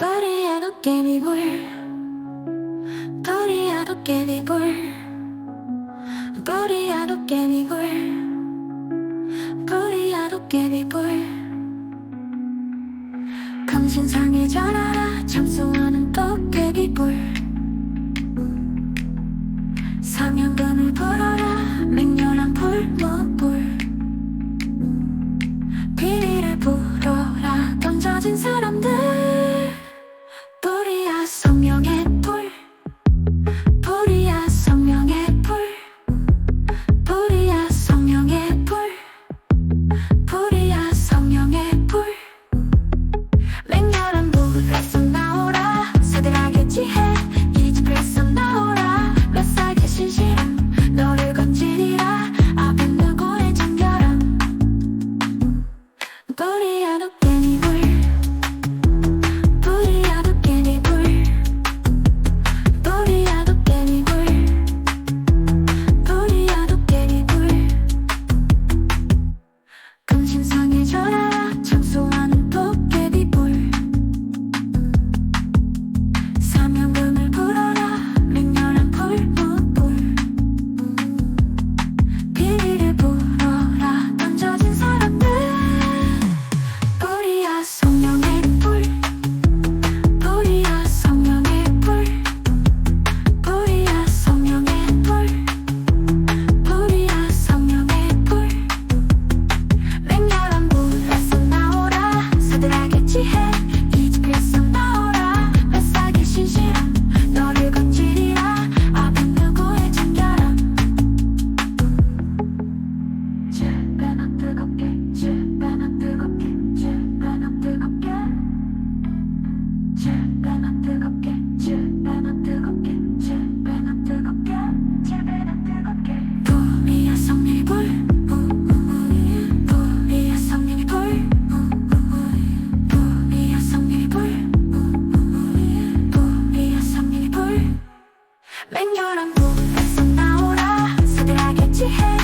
Body, I don't give a word. Body, I don't give a word. Body, I don't give a word. Body, I don't give a word. 감신상해져라, 잠수 넌 여랑 꿈에서 나오라. 서둘하겠지 해